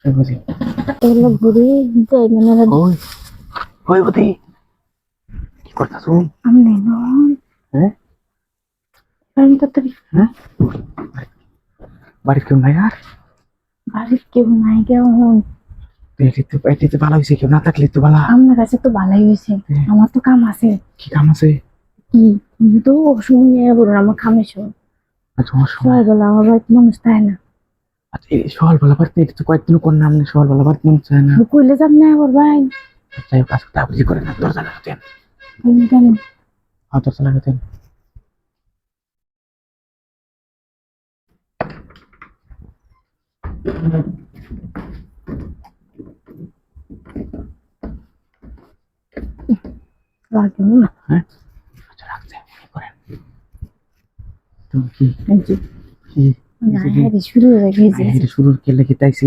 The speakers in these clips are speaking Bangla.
শুয়ে পড়ছি এগুলো ঘুরে যাই মানে ওই ওই বদি কি করতাছ? আমি নন হ্যাঁ? আমি তাড়াতাড়ি হ্যাঁ? বাড়ির কেউ নাই আর? বাড়ির কেউ নাই কেমন তুই এটিতে এটিতে ভালো হয়েছে কেউ না থাকলে তো ভালো। আমার কাছে তো ভালোই হয়েছে। হ্যাঁ। আমার তো কাম আছে। কি কাম আছে? কি? তুমি তো শুনিয়ে বলুন আমার কামে শোন আচ্ছা আমার বাড়িতে মানুষ তাই না? আচ্ছা এই সকালবেলা বাড়িতে এটা তো কয়েকদিন কোন নাম নেই সকালবেলা বাড়িতে মনে চায় না। কইলে যাব না আবার ভাই। যাই হোক আজকে তা করে না দরজা লাগাতেন আমি কেন? হ্যাঁ দরজা লাগাতেন লাগে না হ্যাঁ? আচ্ছা রাখতে করেন তুমি কি? না রে, শুরু হয়ে গেছে। এটা শুরুর কে লেগে তাইছি?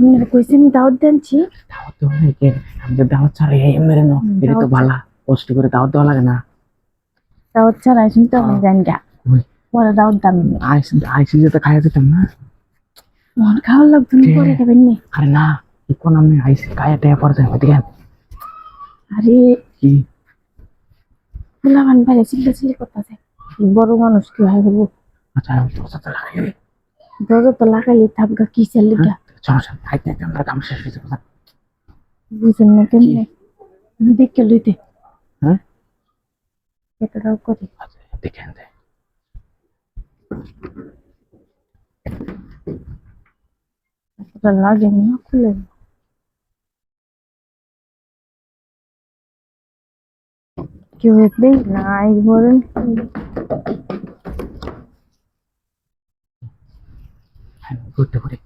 মনে কইছে আমি দাওয়াত দিচ্ছি দাওয়াত দেওয়া লাগে কে? আমাদের দাওয়াত ছাড়া এই মেরে নো। এটা তো দাওয়াত কষ্ট করে দাওয়াত দেওয়া লাগে না। দাওয়াত ছাড়া শুনতে তো আমি জানি গা পরে দাওয়াত দাম আইসি আইসি যেতে খাইয়া দিতাম না। মন খাওয়ার লাগতো না পরে খাবেন নি। আরে না এখন আমি আইসি খাইয়া টাইয়া পরে যাই ওদিকে আরে কি? ফুলাবান বাইরে চিল্লা চিল্লি করতেছে বড় মানুষ কি হয় বলব? আচ্ছা আমি দরজা তো লাগাই দরজা তো লাগাইলে থাকগা কি চাল্লিটা সমস্যা নেই হাইতে হাইতে আমরা কাম শেষ হয়ে যাব বুঝেন না কেমনে আমি দেখে লইতে হ্যাঁ এটাও করি আচ্ছা দেখে আনতে এটা লাগে না খুলে কেউ দেখবেই নাই বলেন হ্যাঁ ঘুরতে ঘুরে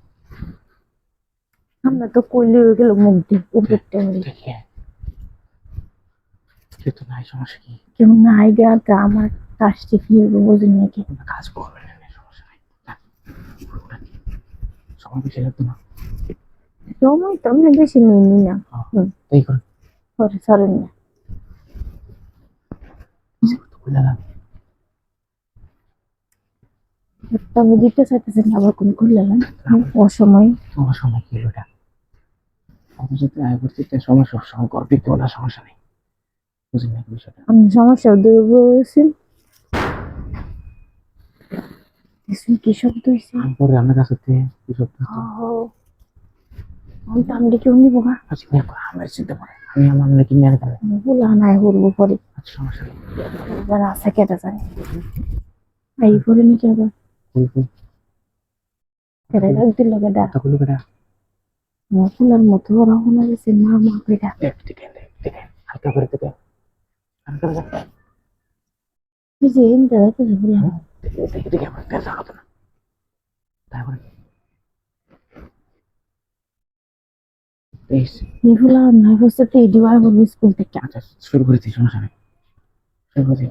আমরা তো কইলে হয়ে গেল মুখ দি উপরটা দেখি। তো নাই সমস্যা কি? কেউ নাই গা আমার কাজটি কি হইব বুঝেন নাকি কাজ করবে না সমস্যা নাই। সময় বেশি লাগতো না। সময় তো আমি বেশি নিই নি হুম। তাই করে। পরে সরেন না। একটা আমি দিতে চাইতেছেন আবার কোন খুললে না অসময়। তোমার সময় কি আমি যদি আয় করতে সময় সমস্যা নেই। বুঝলি না বিষয়টা? আমি সমস্যা দূর বলছেন কি শব্দ হয়েছে পরে রান্নার কাছে কি সব আমি তো আমি কেউ নিবো না। আচ্ছা আমার চিন্তা করে। আমি আমার নাকি মেরে দেবে বলা নাই বলব পরে। আচ্ছা সমস্যা নেই। যারা আছে কেটে জানে এই করে নিতে হবে কেটে রাখ দিল কেটা কথাগুলো কেটা আমার মতো ওরা মনে গেছে মা মা হালকা করে হালকা করে। এই বললাম তারপরে বলব স্কুল থেকে আচ্ছা শুরু শুরু করেছি